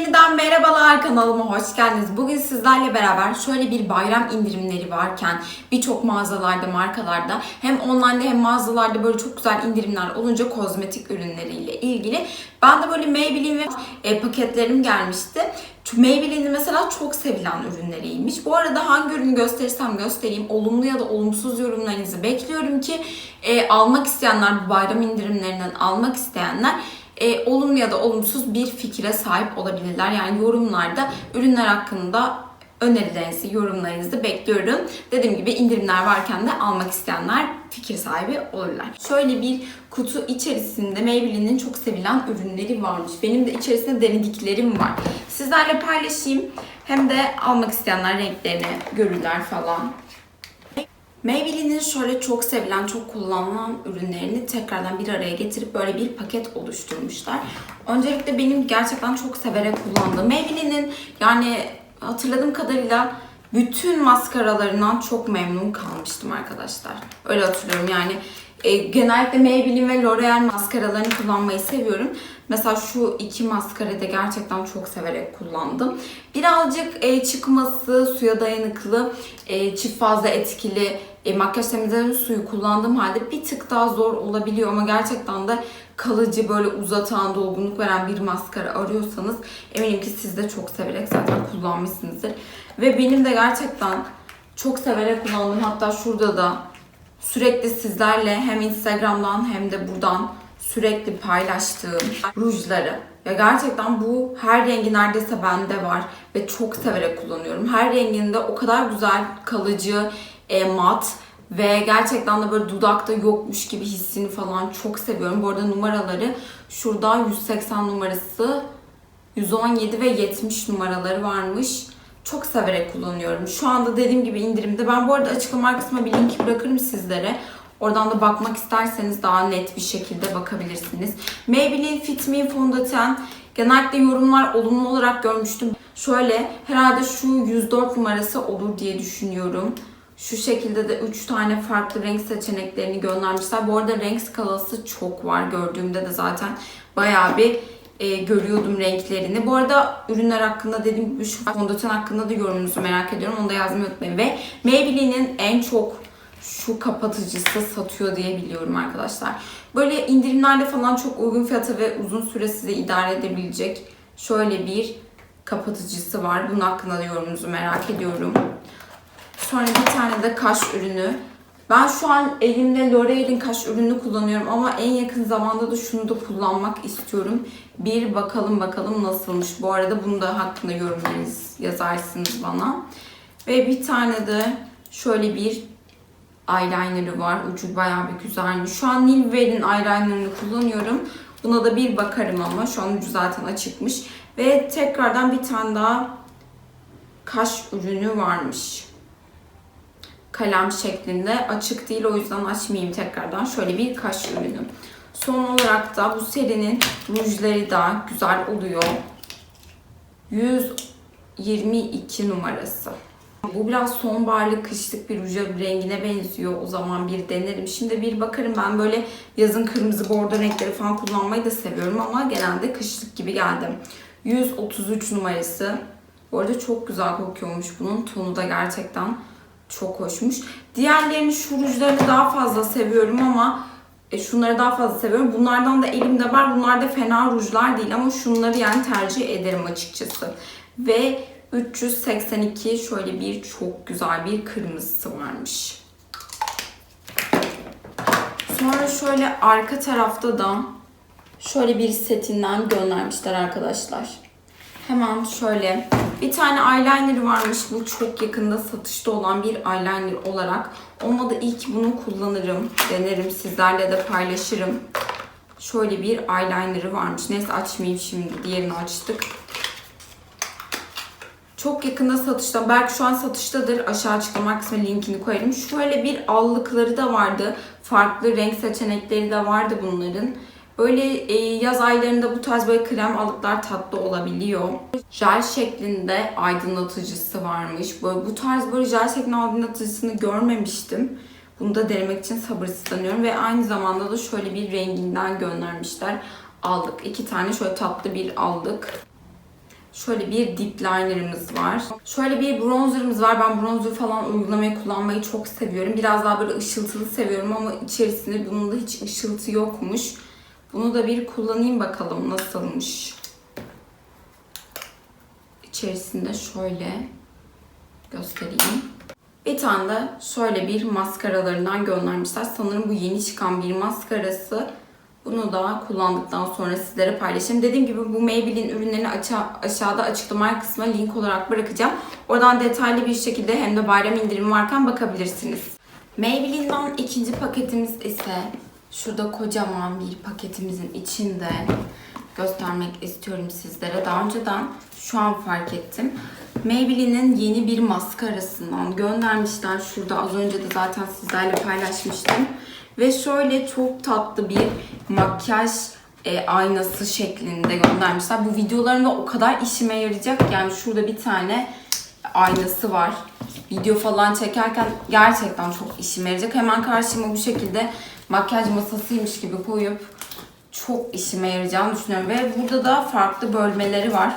yeniden merhabalar kanalıma hoş geldiniz. Bugün sizlerle beraber şöyle bir bayram indirimleri varken birçok mağazalarda, markalarda hem online'da hem mağazalarda böyle çok güzel indirimler olunca kozmetik ürünleriyle ilgili ben de böyle Maybelline ve e, paketlerim gelmişti. Maybelline'in mesela çok sevilen ürünleriymiş. Bu arada hangi ürünü gösterirsem göstereyim olumlu ya da olumsuz yorumlarınızı bekliyorum ki e, almak isteyenler, bu bayram indirimlerinden almak isteyenler e, olumlu ya da olumsuz bir fikire sahip olabilirler. Yani yorumlarda ürünler hakkında önerilerinizi, yorumlarınızı bekliyorum. Dediğim gibi indirimler varken de almak isteyenler fikir sahibi olurlar. Şöyle bir kutu içerisinde Maybelline'in çok sevilen ürünleri varmış. Benim de içerisinde denediklerim var. Sizlerle paylaşayım. Hem de almak isteyenler renklerini görürler falan. Maybelline'in şöyle çok sevilen, çok kullanılan ürünlerini tekrardan bir araya getirip böyle bir paket oluşturmuşlar. Öncelikle benim gerçekten çok severek kullandığım Maybelline'in yani hatırladığım kadarıyla bütün maskaralarından çok memnun kalmıştım arkadaşlar. Öyle hatırlıyorum yani. E, genellikle Maybelline ve L'Oreal maskaralarını kullanmayı seviyorum. Mesela şu iki maskarayı da gerçekten çok severek kullandım. Birazcık e, çıkması, suya dayanıklı, e, çift fazla etkili e, makyaj temizleme suyu kullandığım halde bir tık daha zor olabiliyor ama gerçekten de kalıcı böyle uzatan, dolgunluk veren bir maskara arıyorsanız eminim ki siz de çok severek zaten kullanmışsınızdır. Ve benim de gerçekten çok severek kullandığım hatta şurada da sürekli sizlerle hem Instagram'dan hem de buradan sürekli paylaştığım rujları. Ya gerçekten bu her rengi neredeyse bende var ve çok severek kullanıyorum. Her renginde o kadar güzel, kalıcı, e, mat ve gerçekten de böyle dudakta yokmuş gibi hissini falan çok seviyorum. Bu arada numaraları şurada 180 numarası, 117 ve 70 numaraları varmış. Çok severek kullanıyorum. Şu anda dediğim gibi indirimde. Ben bu arada açıklama kısmına bir link bırakırım sizlere. Oradan da bakmak isterseniz daha net bir şekilde bakabilirsiniz. Maybelline Fit Me fondöten genellikle yorumlar olumlu olarak görmüştüm. Şöyle herhalde şu 104 numarası olur diye düşünüyorum. Şu şekilde de 3 tane farklı renk seçeneklerini göndermişler. Bu arada renk skalası çok var. Gördüğümde de zaten bayağı bir e, görüyordum renklerini. Bu arada ürünler hakkında dediğim gibi şu fondöten hakkında da yorumunuzu merak ediyorum. Onu da yazmayı unutmayın. Ve Maybelline'in en çok şu kapatıcısı satıyor diye biliyorum arkadaşlar. Böyle indirimlerde falan çok uygun fiyata ve uzun süre size idare edebilecek şöyle bir kapatıcısı var. Bunun hakkında da yorumunuzu merak ediyorum. Sonra bir tane de kaş ürünü. Ben şu an elimde L'Oreal'in kaş ürünü kullanıyorum ama en yakın zamanda da şunu da kullanmak istiyorum. Bir bakalım bakalım nasılmış. Bu arada bunu da hakkında yorumlarınız yazarsınız bana. Ve bir tane de şöyle bir eyeliner'ı var. Ucu bayağı bir güzelmiş. Şu an Nilver'in eyeliner'ını kullanıyorum. Buna da bir bakarım ama şu an ucu zaten açıkmış. Ve tekrardan bir tane daha kaş ürünü varmış. Kalem şeklinde. Açık değil o yüzden açmayayım tekrardan. Şöyle bir kaş ürünü. Son olarak da bu serinin rujları da güzel oluyor. 122 numarası. Bu biraz sonbaharlı kışlık bir ruja rengine benziyor. O zaman bir denerim. Şimdi bir bakarım ben böyle yazın kırmızı bordo renkleri falan kullanmayı da seviyorum ama genelde kışlık gibi geldim. 133 numarası. Bu arada çok güzel kokuyormuş bunun. Tonu da gerçekten çok hoşmuş. Diğerlerini şu rujlarını daha fazla seviyorum ama e, şunları daha fazla seviyorum. Bunlardan da elimde var. Bunlar da fena rujlar değil ama şunları yani tercih ederim açıkçası. Ve 382 şöyle bir çok güzel bir kırmızısı varmış. Sonra şöyle arka tarafta da şöyle bir setinden göndermişler arkadaşlar. Hemen şöyle bir tane eyeliner varmış. Bu çok yakında satışta olan bir eyeliner olarak. Olmadı ilk bunu kullanırım. Denerim sizlerle de paylaşırım. Şöyle bir eyeliner'ı varmış. Neyse açmayayım şimdi. Diğerini açtık. Çok yakında satışta. Belki şu an satıştadır. Aşağı açıklama kısmına linkini koyarım. Şöyle bir allıkları da vardı. Farklı renk seçenekleri de vardı bunların. Böyle e, yaz aylarında bu tarz böyle krem alıklar tatlı olabiliyor. Jel şeklinde aydınlatıcısı varmış. Böyle bu tarz böyle jel şeklinde aydınlatıcısını görmemiştim. Bunu da denemek için sabırsızlanıyorum ve aynı zamanda da şöyle bir renginden göndermişler. Aldık. iki tane şöyle tatlı bir aldık. Şöyle bir dip liner'ımız var. Şöyle bir bronzerımız var. Ben bronzer falan uygulamayı kullanmayı çok seviyorum. Biraz daha böyle ışıltılı seviyorum ama içerisinde bunun da hiç ışıltı yokmuş. Bunu da bir kullanayım bakalım nasılmış. İçerisinde şöyle göstereyim. Bir tane de şöyle bir maskaralarından göndermişler. Sanırım bu yeni çıkan bir maskarası. Bunu da kullandıktan sonra sizlere paylaşayım. Dediğim gibi bu Maybelline ürünlerini aşağı, aşağıda açıklama kısmına link olarak bırakacağım. Oradan detaylı bir şekilde hem de bayram indirimi varken bakabilirsiniz. Maybelline'den ikinci paketimiz ise şurada kocaman bir paketimizin içinde göstermek istiyorum sizlere. Daha önceden şu an fark ettim. Maybelline'in yeni bir maskarasından göndermişler. Şurada az önce de zaten sizlerle paylaşmıştım. Ve şöyle çok tatlı bir makyaj e, aynası şeklinde göndermişler. Bu videolarımda o kadar işime yarayacak. Yani şurada bir tane aynası var. Video falan çekerken gerçekten çok işime yarayacak. Hemen karşıma bu şekilde makyaj masasıymış gibi koyup çok işime yarayacağını düşünüyorum. Ve burada da farklı bölmeleri var.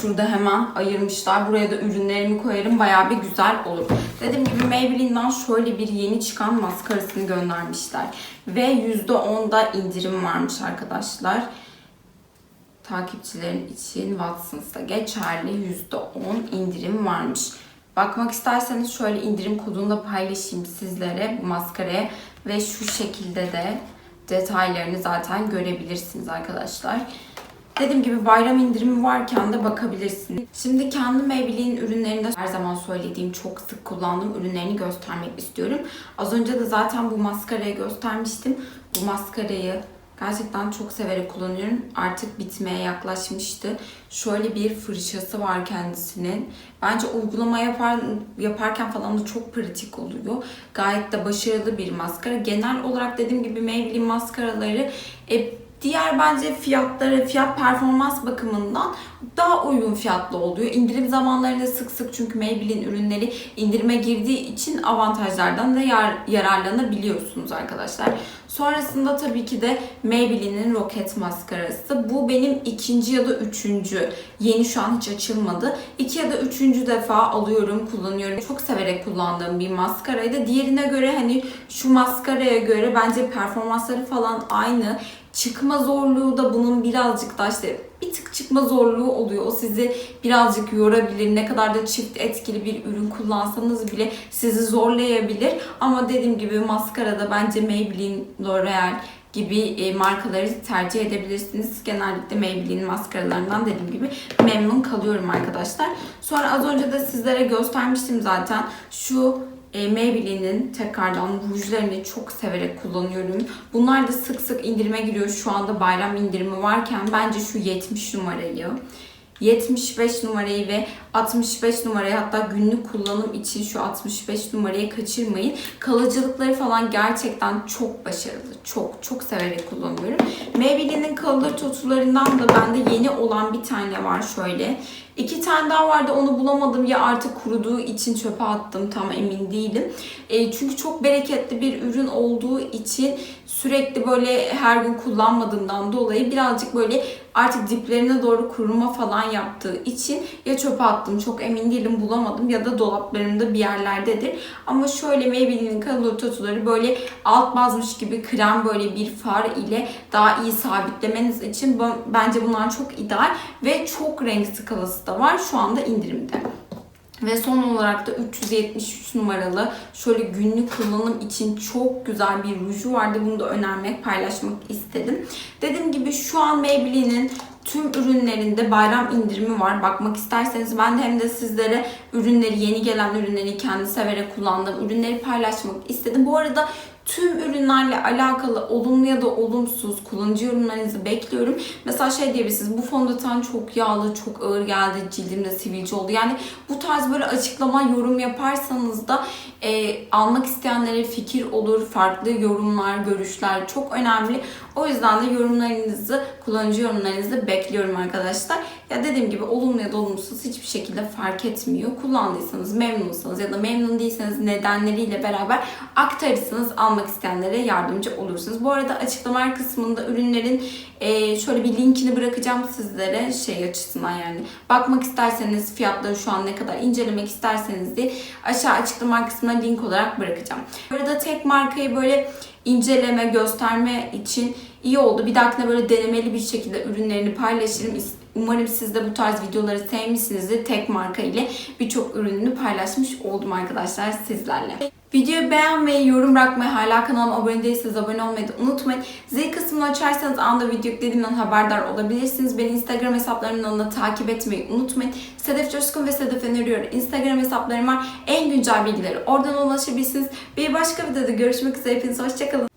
Şurada hemen ayırmışlar. Buraya da ürünlerimi koyarım. Bayağı bir güzel olur. Dediğim gibi Maybelline'den şöyle bir yeni çıkan maskarasını göndermişler. Ve %10'da indirim varmış arkadaşlar. Takipçilerin için Watsons'ta geçerli %10 indirim varmış. Bakmak isterseniz şöyle indirim kodunu da paylaşayım sizlere bu maskaraya. Ve şu şekilde de detaylarını zaten görebilirsiniz arkadaşlar. Dediğim gibi bayram indirimi varken de bakabilirsiniz. Şimdi kendi Maybelline ürünlerinde her zaman söylediğim çok sık kullandığım ürünlerini göstermek istiyorum. Az önce de zaten bu maskarayı göstermiştim. Bu maskarayı gerçekten çok severek kullanıyorum. Artık bitmeye yaklaşmıştı. Şöyle bir fırçası var kendisinin. Bence uygulama yapar, yaparken falan da çok pratik oluyor. Gayet de başarılı bir maskara. Genel olarak dediğim gibi Maybelline maskaraları e, Diğer bence fiyatları, fiyat performans bakımından daha uygun fiyatlı oluyor. İndirim zamanlarında sık sık çünkü Maybelline ürünleri indirime girdiği için avantajlardan da yar, yararlanabiliyorsunuz arkadaşlar. Sonrasında tabii ki de Maybelline'in Rocket maskarası. Bu benim ikinci ya da üçüncü. Yeni şu an hiç açılmadı. İki ya da üçüncü defa alıyorum, kullanıyorum. Çok severek kullandığım bir maskaraydı. Diğerine göre hani şu maskaraya göre bence performansları falan aynı çıkma zorluğu da bunun birazcık da işte bir tık çıkma zorluğu oluyor. O sizi birazcık yorabilir. Ne kadar da çift etkili bir ürün kullansanız bile sizi zorlayabilir. Ama dediğim gibi maskarada bence Maybelline, L'Oreal gibi e, markaları tercih edebilirsiniz. Genellikle Maybelline maskaralarından dediğim gibi memnun kalıyorum arkadaşlar. Sonra az önce de sizlere göstermiştim zaten. Şu e, Maybelline'in tekrardan rujlarını çok severek kullanıyorum. Bunlar da sık sık indirime giriyor. Şu anda bayram indirimi varken bence şu 70 numarayı 75 numarayı ve 65 numarayı hatta günlük kullanım için şu 65 numarayı kaçırmayın. Kalıcılıkları falan gerçekten çok başarılı. Çok çok severek kullanıyorum. Maybelline'in kalıcı tutularından da bende yeni olan bir tane var şöyle. İki tane daha vardı onu bulamadım ya artık kuruduğu için çöpe attım tam emin değilim. E, çünkü çok bereketli bir ürün olduğu için sürekli böyle her gün kullanmadığımdan dolayı birazcık böyle artık diplerine doğru kuruma falan yaptığı için ya çöpe attım çok emin değilim bulamadım ya da dolaplarımda bir yerlerdedir. Ama şöyle Maybelline'in kalori tatuları böyle alt bazmış gibi krem böyle bir far ile daha iyi sabitlemeniz için bence bunlar çok ideal ve çok renk skalası da var şu anda indirimde. Ve son olarak da 373 numaralı şöyle günlük kullanım için çok güzel bir ruju vardı. Bunu da önermek, paylaşmak istedim. Dediğim gibi şu an Maybelline'in tüm ürünlerinde bayram indirimi var. Bakmak isterseniz ben de hem de sizlere ürünleri, yeni gelen ürünleri kendi severek kullandığım ürünleri paylaşmak istedim. Bu arada tüm ürünlerle alakalı olumlu ya da olumsuz kullanıcı yorumlarınızı bekliyorum. Mesela şey diyebilirsiniz bu fondöten çok yağlı, çok ağır geldi, cildimde sivilce oldu. Yani bu tarz böyle açıklama, yorum yaparsanız da e, almak isteyenlere fikir olur, farklı yorumlar, görüşler çok önemli. O yüzden de yorumlarınızı, kullanıcı yorumlarınızı bekliyorum arkadaşlar. Ya dediğim gibi olumlu ya da olumsuz hiçbir şekilde fark etmiyor. Kullandıysanız, memnunsanız ya da memnun değilseniz nedenleriyle beraber aktarırsanız almak isteyenlere yardımcı olursunuz. Bu arada açıklama kısmında ürünlerin e, şöyle bir linkini bırakacağım sizlere şey açısından yani. Bakmak isterseniz fiyatları şu an ne kadar incelemek isterseniz de aşağı açıklama kısmına link olarak bırakacağım. Bu arada tek markayı böyle inceleme, gösterme için iyi oldu. Bir dahakine böyle denemeli bir şekilde ürünlerini paylaşırım. Umarım siz de bu tarz videoları sevmişsinizdir. Tek marka ile birçok ürününü paylaşmış oldum arkadaşlar sizlerle. Videoyu beğenmeyi, yorum bırakmayı, hala kanalıma abone değilseniz abone olmayı unutmayın. Zil kısmını açarsanız anda video yüklediğimden haberdar olabilirsiniz. Beni Instagram hesaplarımdan da takip etmeyi unutmayın. Sedef Coşkun ve Sedef Öneriyor Instagram hesaplarım var. En güncel bilgileri oradan ulaşabilirsiniz. Bir başka videoda görüşmek üzere. Hepinize hoşçakalın.